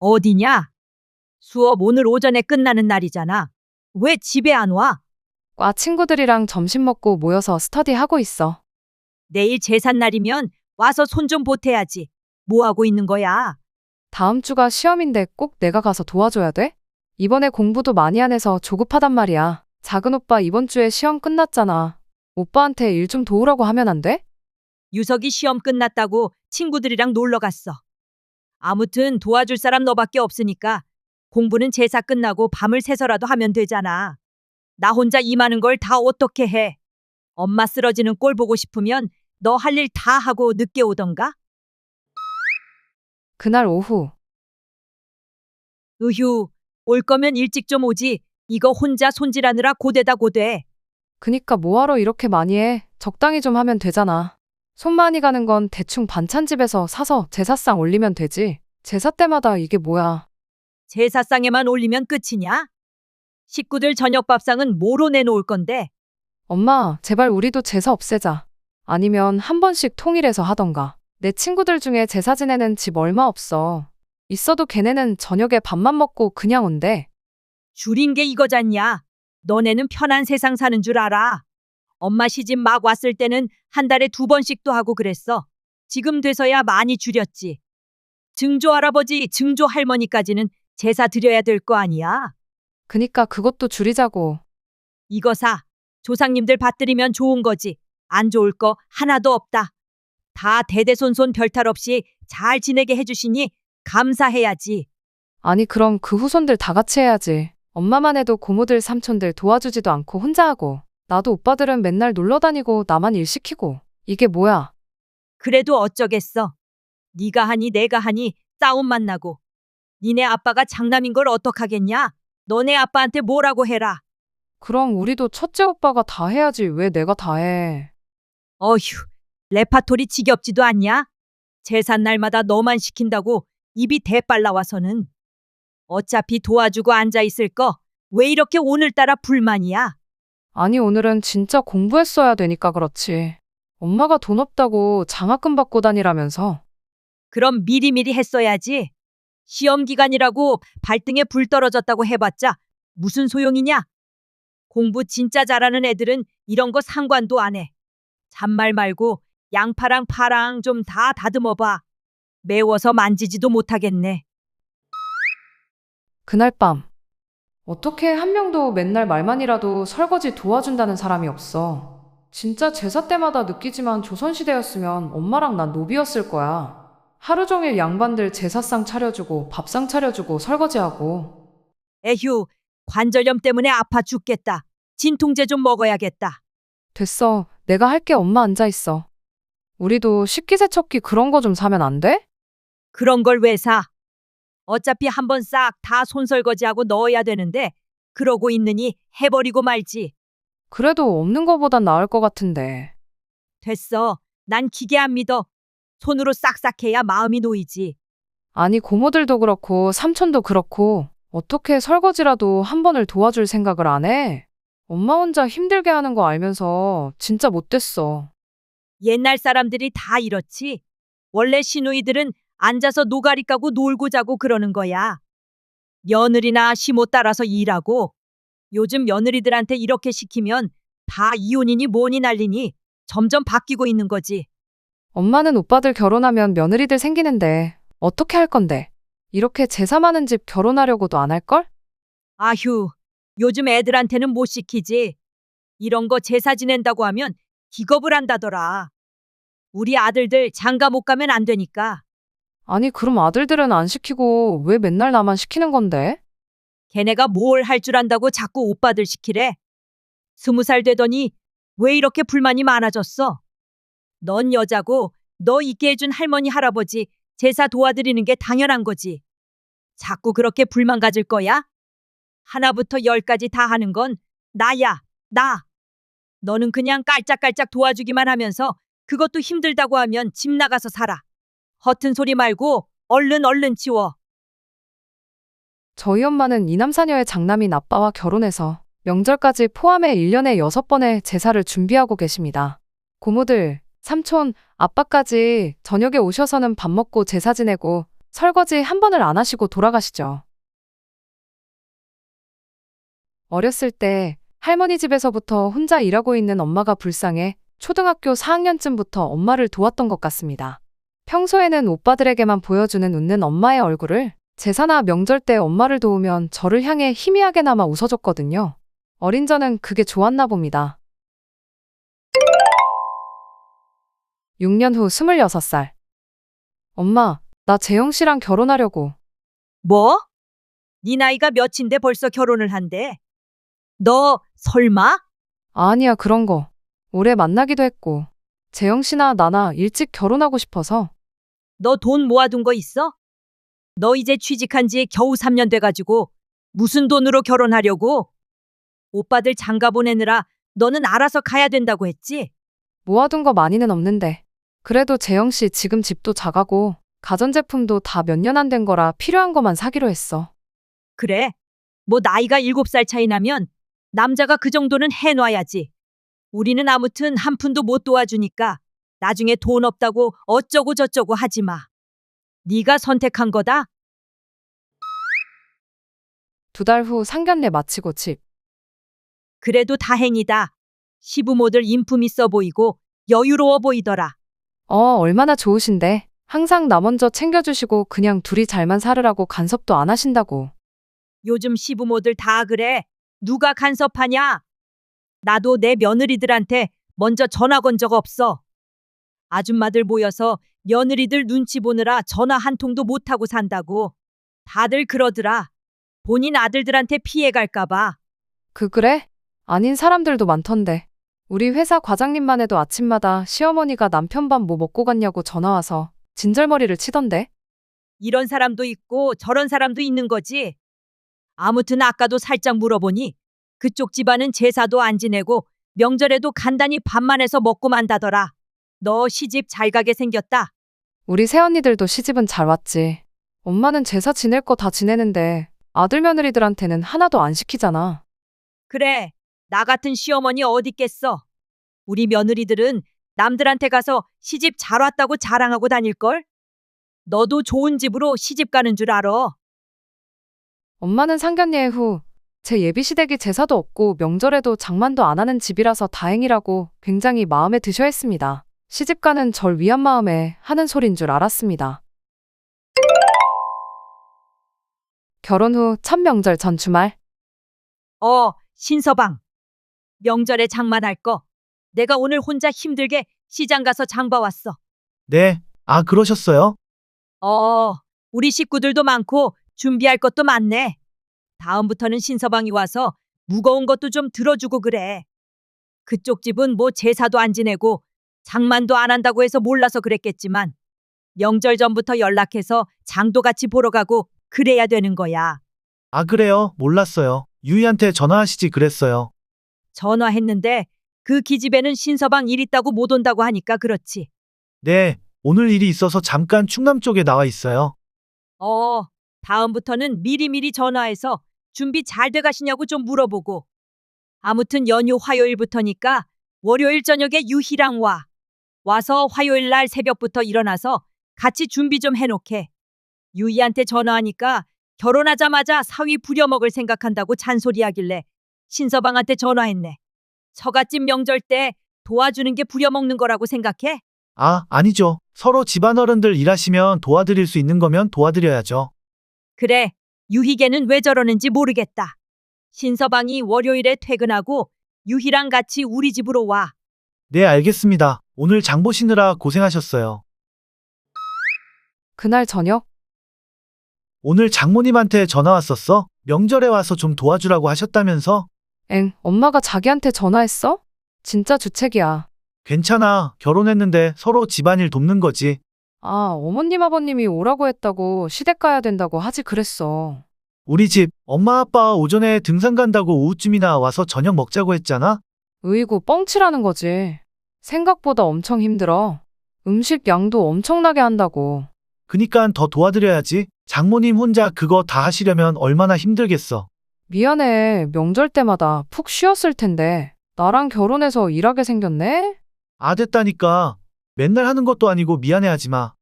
어디냐? 수업 오늘 오전에 끝나는 날이잖아. 왜 집에 안 와? 과 친구들이랑 점심 먹고 모여서 스터디 하고 있어. 내일 제삿날이면 와서 손 좀 보태야지. 뭐 하고 있는 거야? 다음 주가 시험인데 꼭 내가 가서 도와줘야 돼? 이번에 공부도 많이 안 해서 조급하단 말이야. 작은 오빠 이번 주에 시험 끝났잖아. 오빠한테 일 좀 도우라고 하면 안 돼? 유석이 시험 끝났다고 친구들이랑 놀러 갔어. 아무튼 도와줄 사람 너밖에 없으니까 공부는 제사 끝나고 밤을 새서라도 하면 되잖아. 나 혼자 이 많은 걸다 어떻게 해? 엄마 쓰러지는 꼴 보고 싶으면 너 할 일 다 하고 늦게 오던가? 그날 오후 으휴, 올 거면 일찍 좀 오지. 이거 혼자 손질하느라 고되다 고돼. 그니까 뭐하러 이렇게 많이 해? 적당히 좀 하면 되잖아. 손 많이 가는 건 대충 반찬집에서 사서 제사상 올리면 되지. 제사 때마다 이게 뭐야. 제사상에만 올리면 끝이냐? 식구들 저녁 밥상은 뭐로 내놓을 건데? 엄마, 제발 우리도 제사 없애자. 아니면 한 번씩 통일해서 하던가. 내 친구들 중에 제사 지내는 집 얼마 없어. 있어도 걔네는 저녁에 밥만 먹고 그냥 온대. 줄인 게 이거잖냐? 너네는 편한 세상 사는 줄 알아. 엄마 시집 막 왔을 때는 한 달에 두 번씩도 하고 그랬어. 지금 돼서야 많이 줄였지. 증조 할아버지, 증조 할머니까지는 제사 드려야 될 거 아니야? 그니까 그것도 줄이자고. 이거 사. 조상님들 받들이면 좋은 거지. 안 좋을 거 하나도 없다. 다 대대손손 별탈 없이 잘 지내게 해주시니 감사해야지. 아니, 그럼 그 후손들 다 같이 해야지. 엄마만 해도 고모들, 삼촌들 도와주지도 않고 혼자 하고. 나도 오빠들은 맨날 놀러 다니고 나만 일 시키고. 이게 뭐야? 그래도 어쩌겠어. 네가 하니 내가 하니 싸움만 나고. 니네 아빠가 장남인 걸 어떡하겠냐? 너네 아빠한테 뭐라고 해라. 그럼 우리도 첫째 오빠가 다 해야지. 왜 내가 다 해? 어휴, 레파토리 지겹지도 않냐? 제삿날마다 너만 시킨다고 입이 대빨 나와서는. 어차피 도와주고 앉아 있을 거 왜 이렇게 오늘따라 불만이야? 아니, 오늘은 진짜 공부했어야 되니까 그렇지. 엄마가 돈 없다고 장학금 받고 다니라면서. 그럼 미리미리 했어야지. 시험 기간이라고 발등에 불 떨어졌다고 해봤자 무슨 소용이냐? 공부 진짜 잘하는 애들은 이런 거 상관도 안 해. 잔말 말고 양파랑 파랑 좀 다 다듬어 봐. 매워서 만지지도 못하겠네. 그날 밤. 어떻게 한 명도 맨날 말만이라도 설거지 도와준다는 사람이 없어. 진짜 제사 때마다 느끼지만 조선시대였으면 엄마랑 난 노비였을 거야. 하루 종일 양반들 제사상 차려주고 밥상 차려주고 설거지하고. 에휴, 관절염 때문에 아파 죽겠다. 진통제 좀 먹어야겠다. 됐어. 내가 할게 엄마 앉아 있어. 우리도 식기세척기 그런 거 좀 사면 안 돼? 그런 걸 왜 사? 어차피 한번 싹 다 손설거지하고 넣어야 되는데 그러고 있느니 해버리고 말지. 그래도 없는 거보단 나을 것 같은데. 됐어. 난 기계 안 믿어. 손으로 싹싹 해야 마음이 놓이지. 아니, 고모들도 그렇고, 삼촌도 그렇고, 어떻게 설거지라도 한 번을 도와줄 생각을 안 해? 엄마 혼자 힘들게 하는 거 알면서 진짜 못됐어. 옛날 사람들이 다 이렇지. 원래 시누이들은 앉아서 노가리 까고 놀고 자고 그러는 거야. 며느리나 시모 따라서 일하고 요즘 며느리들한테 이렇게 시키면 다 이혼이니 뭐니 난리니 점점 바뀌고 있는 거지. 엄마는 오빠들 결혼하면 며느리들 생기는데, 어떻게 할 건데? 이렇게 제사 많은 집 결혼하려고도 안 할걸? 아휴, 요즘 애들한테는 못 시키지. 이런 거 제사 지낸다고 하면 기겁을 한다더라. 우리 아들들 장가 못 가면 안 되니까. 아니, 그럼 아들들은 안 시키고 왜 맨날 나만 시키는 건데? 걔네가 뭘 할 줄 안다고 자꾸 오빠들 시키래. 스무 살 되더니 왜 이렇게 불만이 많아졌어? 넌 여자고 너 있게 해준 할머니 할아버지 제사 도와드리는 게 당연한 거지. 자꾸 그렇게 불만 가질 거야? 하나부터 열까지 다 하는 건 나야, 나. 너는 그냥 깔짝깔짝 도와주기만 하면서 그것도 힘들다고 하면 집 나가서 살아. 허튼 소리 말고 얼른 얼른 치워. 저희 엄마는 이남사녀의 장남인 아빠와 결혼해서 명절까지 포함해 1년에 6번의 제사를 준비하고 계십니다. 고모들, 삼촌, 아빠까지 저녁에 오셔서는 밥 먹고 제사 지내고 설거지 한 번을 안 하시고 돌아가시죠. 어렸을 때 할머니 집에서부터 혼자 일하고 있는 엄마가 불쌍해 초등학교 4학년쯤부터 엄마를 도왔던 것 같습니다. 평소에는 오빠들에게만 보여주는 웃는 엄마의 얼굴을 제사나 명절 때 엄마를 도우면 저를 향해 희미하게나마 웃어줬거든요. 어린 저는 그게 좋았나 봅니다. 6년 후 26살. 엄마, 나 재영 씨랑 결혼하려고. 뭐? 네 나이가 몇인데 벌써 결혼을 한대? 너 설마? 아니야, 그런 거. 올해 만나기도 했고. 재영 씨나 나나 일찍 결혼하고 싶어서. 너 돈 모아둔 거 있어? 너 이제 취직한 지 겨우 3년 돼가지고 무슨 돈으로 결혼하려고? 오빠들 장가 보내느라 너는 알아서 가야 된다고 했지? 모아둔 거 많이는 없는데. 그래도 재영 씨 지금 집도 작아고 가전제품도 다 몇 년 안 된 거라 필요한 것만 사기로 했어. 그래. 뭐 나이가 7살 차이 나면 남자가 그 정도는 해놔야지. 우리는 아무튼 한 푼도 못 도와주니까 나중에 돈 없다고 어쩌고 저쩌고 하지 마. 네가 선택한 거다? 두 달 후 상견례 마치고 집. 그래도 다행이다. 시부모들 인품 있어 보이고 여유로워 보이더라. 어, 얼마나 좋으신데. 항상 나 먼저 챙겨주시고 그냥 둘이 잘만 살으라고 간섭도 안 하신다고. 요즘 시부모들 다 그래. 누가 간섭하냐? 나도 내 며느리들한테 먼저 전화 건 적 없어. 아줌마들 모여서 며느리들 눈치 보느라 전화 한 통도 못하고 산다고. 다들 그러더라. 본인 아들들한테 피해 갈까봐. 그 그래? 아닌 사람들도 많던데. 우리 회사 과장님만 해도 아침마다 시어머니가 남편 밥 뭐 먹고 갔냐고 전화 와서 진절머리를 치던데. 이런 사람도 있고 저런 사람도 있는 거지. 아무튼 아까도 살짝 물어보니 그쪽 집안은 제사도 안 지내고 명절에도 간단히 밥만 해서 먹고 만다더라. 너 시집 잘 가게 생겼다. 우리 새언니들도 시집은 잘 왔지. 엄마는 제사 지낼 거 다 지내는데 아들 며느리들한테는 하나도 안 시키잖아. 그래, 나 같은 시어머니 어딨겠어. 우리 며느리들은 남들한테 가서 시집 잘 왔다고 자랑하고 다닐걸? 너도 좋은 집으로 시집 가는 줄 알아. 엄마는 상견례 후 제 예비 시댁이 제사도 없고 명절에도 장만도 안 하는 집이라서 다행이라고 굉장히 마음에 드셔 했습니다. 시집가는 절 위한 마음에 하는 소린 줄 알았습니다. 결혼 후 첫 명절 전 주말 어, 신서방. 명절에 장만할 거. 내가 오늘 혼자 힘들게 시장 가서 장 봐왔어. 네. 아, 그러셨어요? 어, 우리 식구들도 많고 준비할 것도 많네. 다음부터는 신서방이 와서 무거운 것도 좀 들어주고 그래. 그쪽 집은 뭐 제사도 안 지내고 장만도 안 한다고 해서 몰라서 그랬겠지만 명절 전부터 연락해서 장도 같이 보러 가고 그래야 되는 거야. 아, 그래요. 몰랐어요. 유이한테 전화하시지 그랬어요. 전화했는데 그 기집애는 신서방 일 있다고 못 온다고 하니까 그렇지. 네. 오늘 일이 있어서 잠깐 충남 쪽에 나와 있어요. 어, 다음부터는 미리미리 전화해서 준비 잘 돼 가시냐고 좀 물어보고. 아무튼 연휴 화요일부터니까 월요일 저녁에 유희랑 와. 와서 화요일 날 새벽부터 일어나서 같이 준비 좀 해놓게. 유희한테 전화하니까 결혼하자마자 사위 부려먹을 생각한다고 잔소리하길래 신서방한테 전화했네. 처갓집 명절 때 도와주는 게 부려먹는 거라고 생각해? 아, 아니죠. 서로 집안 어른들 일하시면 도와드릴 수 있는 거면 도와드려야죠. 그래, 유희개는 왜 저러는지 모르겠다. 신서방이 월요일에 퇴근하고 유희랑 같이 우리 집으로 와. 네, 알겠습니다. 오늘 장 보시느라 고생하셨어요. 그날 저녁 오늘 장모님한테 전화 왔었어? 명절에 와서 좀 도와주라고 하셨다면서? 엥 엄마가 자기한테 전화했어? 진짜 주책이야. 괜찮아. 결혼했는데 서로 집안일 돕는 거지. 아 어머님 아버님이 오라고 했다고 시댁 가야 된다고 하지 그랬어. 우리 집 엄마 아빠 오전에 등산 간다고 오후쯤이나 와서 저녁 먹자고 했잖아? 으이구 뻥치라는 거지. 생각보다 엄청 힘들어. 음식 양도 엄청나게 한다고. 그니깐 더 도와드려야지. 장모님 혼자 그거 다 하시려면 얼마나 힘들겠어. 미안해. 명절 때마다 푹 쉬었을 텐데. 나랑 결혼해서 일하게 생겼네? 아 됐다니까. 맨날 하는 것도 아니고 미안해하지 마.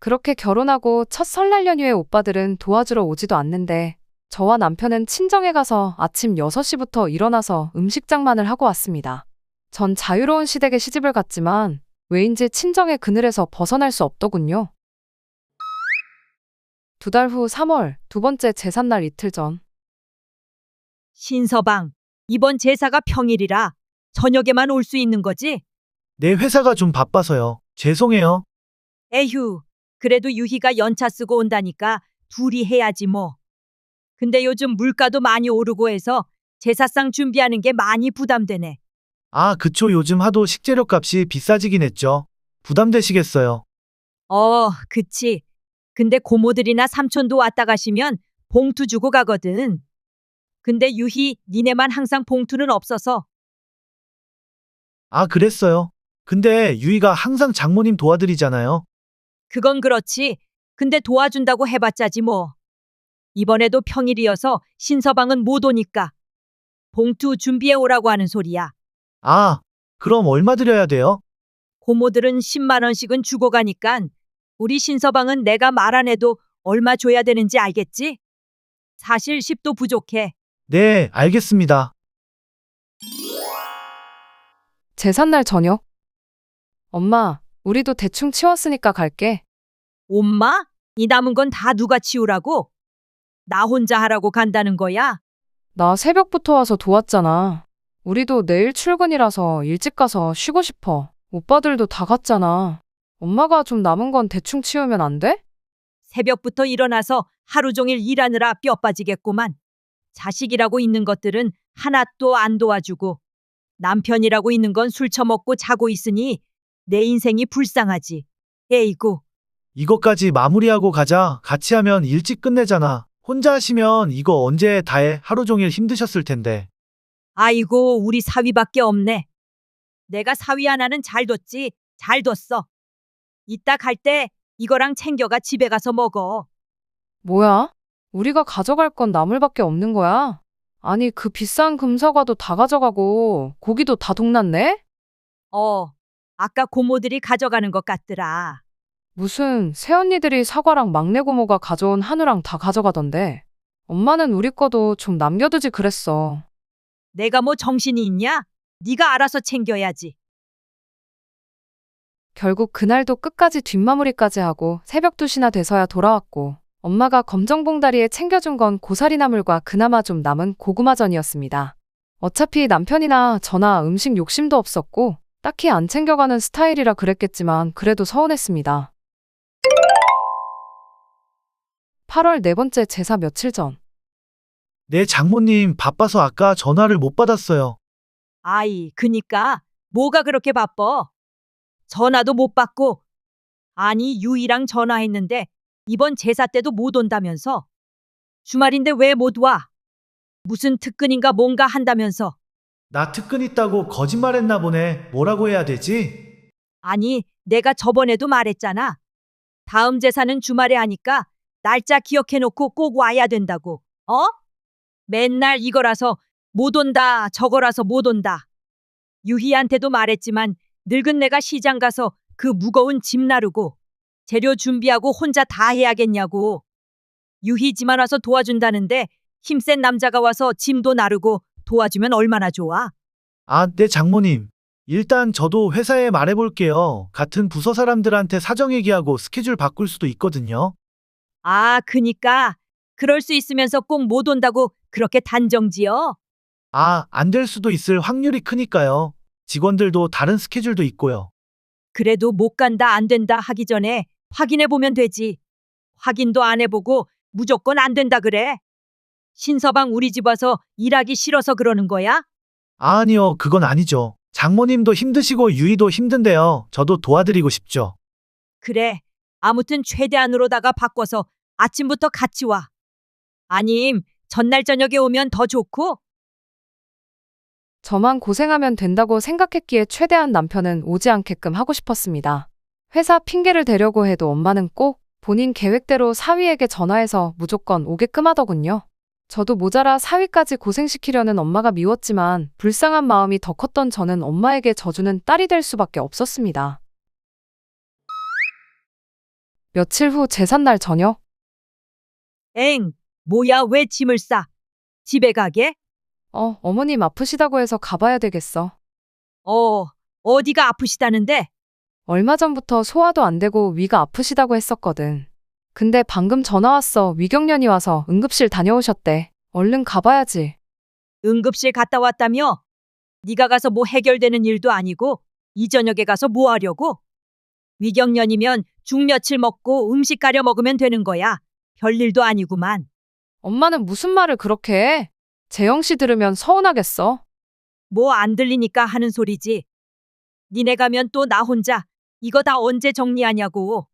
그렇게 결혼하고 첫 설날 연휴에 오빠들은 도와주러 오지도 않는데 저와 남편은 친정에 가서 아침 6시부터 일어나서 음식 장만을 하고 왔습니다. 전 자유로운 시댁에 시집을 갔지만 왜인지 친정의 그늘에서 벗어날 수 없더군요. 두 달 후 3월 두 번째 제삿날 이틀 전 신서방, 이번 제사가 평일이라 저녁에만 올 수 있는 거지? 내 회사가 좀 바빠서요. 죄송해요. 에휴, 그래도 유희가 연차 쓰고 온다니까 둘이 해야지 뭐. 근데 요즘 물가도 많이 오르고 해서 제사상 준비하는 게 많이 부담되네. 아, 그쵸. 요즘 하도 식재료 값이 비싸지긴 했죠. 부담되시겠어요. 어, 그치. 근데 고모들이나 삼촌도 왔다 가시면 봉투 주고 가거든. 근데 유희, 니네만 항상 봉투는 없어서 아, 그랬어요. 근데 유이가 항상 장모님 도와드리잖아요. 그건 그렇지. 근데 도와준다고 해봤자지 뭐. 이번에도 평일이어서 신서방은 못 오니까. 봉투 준비해 오라고 하는 소리야. 아, 그럼 얼마 드려야 돼요? 고모들은 10만 원씩은 주고 가니깐 우리 신서방은 내가 말 안 해도 얼마 줘야 되는지 알겠지? 사실 10도 부족해. 네, 알겠습니다. 제삿날 저녁 엄마, 우리도 대충 치웠으니까 갈게. 엄마? 이 남은 건 다 누가 치우라고? 나 혼자 하라고 간다는 거야? 나 새벽부터 와서 도왔잖아. 우리도 내일 출근이라서 일찍 가서 쉬고 싶어. 오빠들도 다 갔잖아. 엄마가 좀 남은 건 대충 치우면 안 돼? 새벽부터 일어나서 하루 종일 일하느라 뼈 빠지겠구만. 자식이라고 있는 것들은 하나도 안 도와주고 남편이라고 있는 건 술 처먹고 자고 있으니 내 인생이 불쌍하지. 에이구, 이것까지 마무리하고 가자. 같이 하면 일찍 끝내잖아. 혼자 하시면 이거 언제 다 해? 하루 종일 힘드셨을 텐데. 아이고 우리 사위밖에 없네. 내가 사위 하나는 잘 뒀지, 잘 뒀어. 이따 갈 때 이거랑 챙겨가 집에 가서 먹어. 뭐야? 우리가 가져갈 건 나물밖에 없는 거야? 아니, 그 비싼 금사과도 다 가져가고 고기도 다 동났네? 어, 아까 고모들이 가져가는 것 같더라. 무슨 새언니들이 사과랑 막내 고모가 가져온 한우랑 다 가져가던데. 엄마는 우리 거도 좀 남겨두지 그랬어. 내가 뭐 정신이 있냐? 네가 알아서 챙겨야지. 결국 그날도 끝까지 뒷마무리까지 하고 새벽 2시나 돼서야 돌아왔고 엄마가 검정봉다리에 챙겨준 건 고사리 나물과 그나마 좀 남은 고구마전이었습니다. 어차피 남편이나 저나 음식 욕심도 없었고 딱히 안 챙겨가는 스타일이라 그랬겠지만 그래도 서운했습니다. 8월 네 번째 제사 며칠 전내 장모님 바빠서 아까 전화를 못 받았어요. 아이, 그니까 뭐가 그렇게 바빠? 전화도 못 받고. 아니, 유이랑 전화했는데 이번 제사 때도 못 온다면서. 주말인데 왜 못 와? 무슨 특근인가 뭔가 한다면서. 나 특근 있다고 거짓말했나 보네. 뭐라고 해야 되지? 아니, 내가 저번에도 말했잖아. 다음 제사는 주말에 하니까 날짜 기억해놓고 꼭 와야 된다고. 어? 맨날 이거라서 못 온다, 저거라서 못 온다. 유희한테도 말했지만 늙은 내가 시장 가서 그 무거운 짐 나르고 재료 준비하고 혼자 다 해야겠냐고. 유희 집안 와서 도와준다는데 힘센 남자가 와서 짐도 나르고 도와주면 얼마나 좋아. 아, 내 장모님. 일단 저도 회사에 말해볼게요. 같은 부서 사람들한테 사정 얘기하고 스케줄 바꿀 수도 있거든요. 아, 그니까 그럴 수 있으면서 꼭 못 온다고 그렇게 단정지어? 아, 안 될 수도 있을 확률이 크니까요. 직원들도 다른 스케줄도 있고요. 그래도 못 간다 안 된다 하기 전에 확인해 보면 되지. 확인도 안 해보고 무조건 안 된다 그래. 신서방 우리 집 와서 일하기 싫어서 그러는 거야? 아니요, 그건 아니죠. 장모님도 힘드시고 유이도 힘든데요. 저도 도와드리고 싶죠. 그래. 아무튼 최대한으로다가 바꿔서 아침부터 같이 와. 아님 전날 저녁에 오면 더 좋고 저만 고생하면 된다고 생각했기에 최대한 남편은 오지 않게끔 하고 싶었습니다. 회사 핑계를 대려고 해도 엄마는 꼭 본인 계획대로 사위에게 전화해서 무조건 오게끔 하더군요. 저도 모자라 사위까지 고생시키려는 엄마가 미웠지만 불쌍한 마음이 더 컸던 저는 엄마에게 져주는 딸이 될 수밖에 없었습니다. 며칠 후 제삿날 저녁, 엥, 뭐야 왜 짐을 싸? 집에 가게? 어, 어머님 아프시다고 해서 가봐야 되겠어. 어, 어디가 아프시다는데? 얼마 전부터 소화도 안 되고 위가 아프시다고 했었거든. 근데 방금 전화 왔어. 위경련이 와서 응급실 다녀오셨대. 얼른 가봐야지. 응급실 갔다 왔다며? 네가 가서 뭐 해결되는 일도 아니고 이 저녁에 가서 뭐 하려고? 위경련이면 죽 며칠 먹고 음식 가려 먹으면 되는 거야. 별일도 아니구만. 엄마는 무슨 말을 그렇게 해? 재영 씨 들으면 서운하겠어. 뭐 안 들리니까 하는 소리지. 니네 가면 또 나 혼자 이거 다 언제 정리하냐고.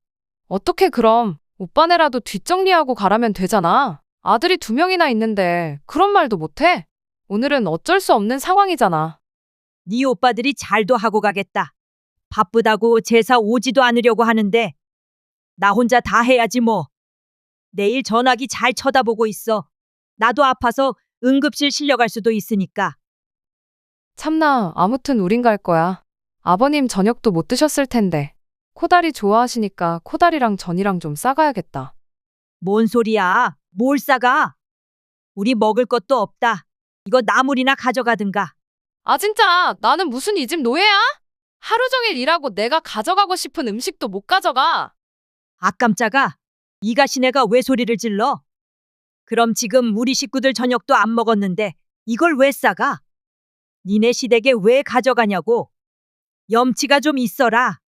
어떻게 그럼 오빠네라도 뒷정리하고 가라면 되잖아. 아들이 두 명이나 있는데 그런 말도 못해? 오늘은 어쩔 수 없는 상황이잖아. 네 오빠들이 잘도 하고 가겠다. 바쁘다고 제사 오지도 않으려고 하는데 나 혼자 다 해야지 뭐. 내일 전화기 잘 쳐다보고 있어. 나도 아파서 응급실 실려갈 수도 있으니까. 참나, 아무튼 우린 갈 거야. 아버님 저녁도 못 드셨을 텐데. 코다리 좋아하시니까 코다리랑 전이랑 좀 싸가야겠다. 뭔 소리야? 뭘 싸가? 우리 먹을 것도 없다. 이거 나물이나 가져가든가. 아, 진짜, 나는 무슨 이 집 노예야? 하루 종일 일하고 내가 가져가고 싶은 음식도 못 가져가. 아 깜짝아. 이 가시네가 왜 소리를 질러? 그럼 지금 우리 식구들 저녁도 안 먹었는데 이걸 왜 싸가? 니네 시댁에 왜 가져가냐고. 염치가 좀 있어라.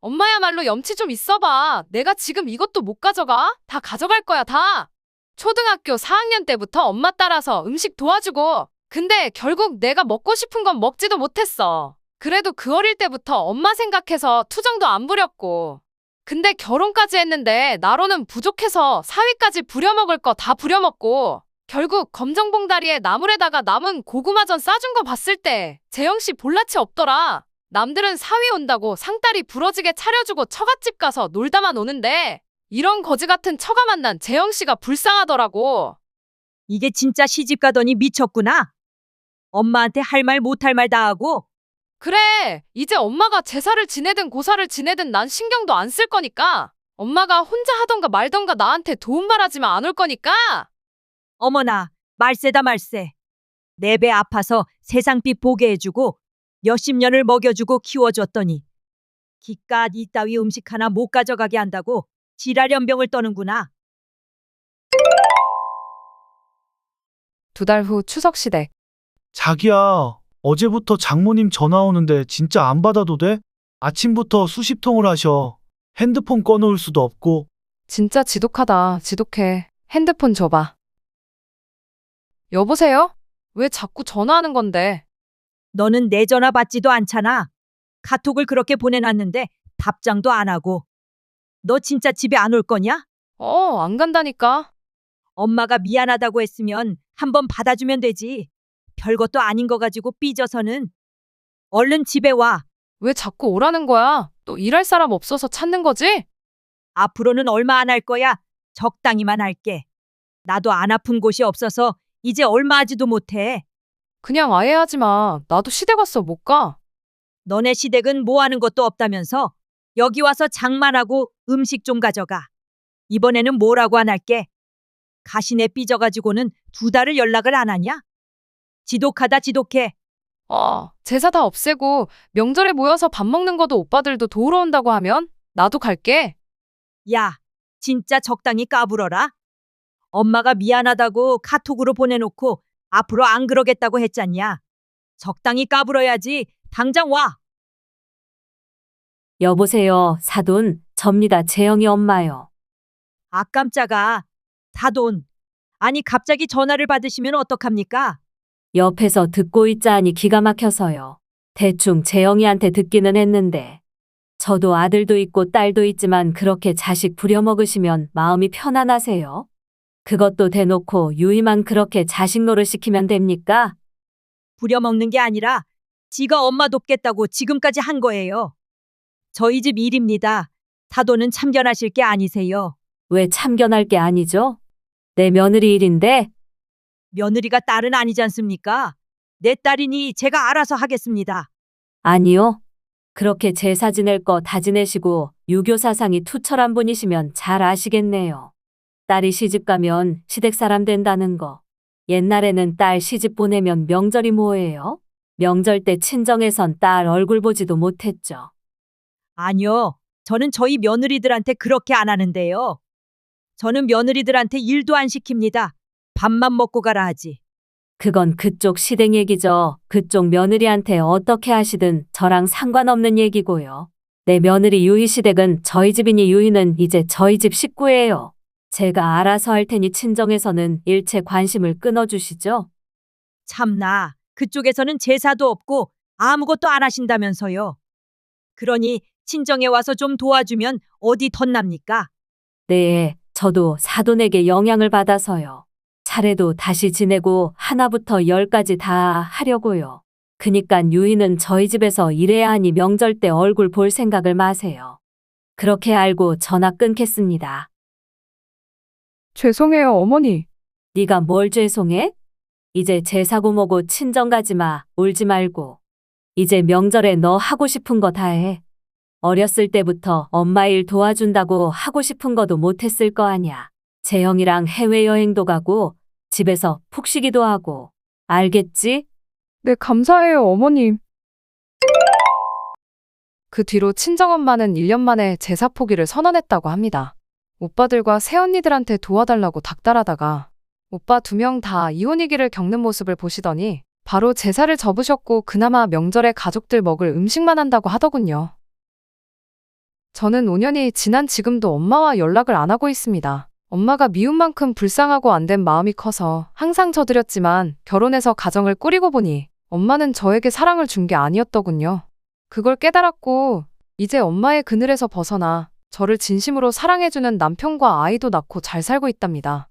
엄마야말로 염치 좀 있어봐. 내가 지금 이것도 못 가져가? 다 가져갈 거야, 다. 초등학교 4학년 때부터 엄마 따라서 음식 도와주고. 근데 결국 내가 먹고 싶은 건 먹지도 못했어. 그래도 그 어릴 때부터 엄마 생각해서 투정도 안 부렸고. 근데 결혼까지 했는데 나로는 부족해서 사위까지 부려먹을 거 다 부려먹고. 결국 검정봉다리에 나물에다가 남은 고구마전 싸준 거 봤을 때 재영 씨 볼라치 없더라. 남들은 사위 온다고 상다리 부러지게 차려주고 처갓집 가서 놀다만 오는데 이런 거지 같은 처가 만난 재영 씨가 불쌍하더라고. 이게 진짜 시집 가더니 미쳤구나. 엄마한테 할 말 못 할 말 다 하고 그래, 이제 엄마가 제사를 지내든 고사를 지내든 난 신경도 안 쓸 거니까 엄마가 혼자 하던가 말던가 나한테 도움 바라지만 안 올 거니까 어머나 말세다 말세. 내 배 아파서 세상빛 보게 해주고 몇십 년을 먹여주고 키워줬더니 기깟 이따위 음식 하나 못 가져가게 한다고 지랄연병을 떠는구나. 두 달 후 추석 시댁. 자기야, 어제부터 장모님 전화 오는데 진짜 안 받아도 돼? 아침부터 수십 통을 하셔. 핸드폰 꺼놓을 수도 없고. 진짜 지독하다. 지독해. 핸드폰 줘봐. 여보세요? 왜 자꾸 전화하는 건데? 너는 내 전화 받지도 않잖아. 카톡을 그렇게 보내놨는데 답장도 안 하고. 너 진짜 집에 안 올 거냐? 어, 안 간다니까. 엄마가 미안하다고 했으면 한번 받아주면 되지. 별것도 아닌 거 가지고 삐져서는. 얼른 집에 와. 왜 자꾸 오라는 거야? 또 일할 사람 없어서 찾는 거지? 앞으로는 얼마 안 할 거야. 적당히만 할게. 나도 안 아픈 곳이 없어서 이제 얼마 하지도 못해. 그냥 아예 하지 마. 나도 시댁 왔어 못 가. 너네 시댁은 뭐 하는 것도 없다면서 여기 와서 장만하고 음식 좀 가져가. 이번에는 뭐라고 안 할게. 가시네 삐져가지고는 두 달을 연락을 안 하냐? 지독하다 지독해. 어, 제사 다 없애고 명절에 모여서 밥 먹는 것도 오빠들도 도우러 온다고 하면 나도 갈게. 야, 진짜 적당히 까불어라. 엄마가 미안하다고 카톡으로 보내놓고 앞으로 안 그러겠다고 했잖냐. 적당히 까불어야지. 당장 와. 여보세요, 사돈. 접니다. 재영이 엄마요. 아 깜짝아. 다돈. 아니 갑자기 전화를 받으시면 어떡합니까? 옆에서 듣고 있자니 기가 막혀서요. 대충 재영이한테 듣기는 했는데. 저도 아들도 있고 딸도 있지만 그렇게 자식 부려먹으시면 마음이 편안하세요? 그것도 대놓고 유이만 그렇게 자식 노릇 시키면 됩니까? 부려먹는 게 아니라 지가 엄마 돕겠다고 지금까지 한 거예요. 저희 집 일입니다. 다돈은 참견하실 게 아니세요. 왜 참견할 게 아니죠? 내 며느리 일인데 며느리가 딸은 아니지 않습니까? 내 딸이니 제가 알아서 하겠습니다. 아니요. 그렇게 제사 지낼 거 다 지내시고 유교 사상이 투철한 분이시면 잘 아시겠네요. 딸이 시집 가면 시댁 사람 된다는 거. 옛날에는 딸 시집 보내면 명절이 뭐예요? 명절 때 친정에선 딸 얼굴 보지도 못했죠. 아니요. 저는 저희 며느리들한테 그렇게 안 하는데요. 저는 며느리들한테 일도 안 시킵니다. 밥만 먹고 가라 하지. 그건 그쪽 시댁 얘기죠. 그쪽 며느리한테 어떻게 하시든 저랑 상관없는 얘기고요. 내 며느리 유희 시댁은 저희 집이니 유희는 이제 저희 집 식구예요. 제가 알아서 할 테니 친정에서는 일체 관심을 끊어주시죠. 참나, 그쪽에서는 제사도 없고 아무것도 안 하신다면서요. 그러니 친정에 와서 좀 도와주면 어디 덧납니까? 네, 저도 사돈에게 영향을 받아서요. 차례도 다시 지내고 하나부터 열까지 다 하려고요. 그니깐 유희는 저희 집에서 일해야 하니 명절 때 얼굴 볼 생각을 마세요. 그렇게 알고 전화 끊겠습니다. 죄송해요, 어머니. 네가 뭘 죄송해? 이제 제사고 뭐고 친정 가지 마. 울지 말고. 이제 명절에 너 하고 싶은 거 다 해. 어렸을 때부터 엄마 일 도와준다고 하고 싶은 거도 못했을 거 아냐. 재영이랑 해외여행도 가고 집에서 푹 쉬기도 하고. 알겠지? 네, 감사해요, 어머님. 그 뒤로 친정엄마는 1년 만에 제사 포기를 선언했다고 합니다. 오빠들과 새언니들한테 도와달라고 닥달하다가 오빠 두 명 다 이혼위기를 겪는 모습을 보시더니 바로 제사를 접으셨고 그나마 명절에 가족들 먹을 음식만 한다고 하더군요. 저는 5년이 지난 지금도 엄마와 연락을 안 하고 있습니다. 엄마가 미운 만큼 불쌍하고 안 된 마음이 커서 항상 저드렸지만 결혼해서 가정을 꾸리고 보니 엄마는 저에게 사랑을 준 게 아니었더군요. 그걸 깨달았고 이제 엄마의 그늘에서 벗어나 저를 진심으로 사랑해주는 남편과 아이도 낳고 잘 살고 있답니다.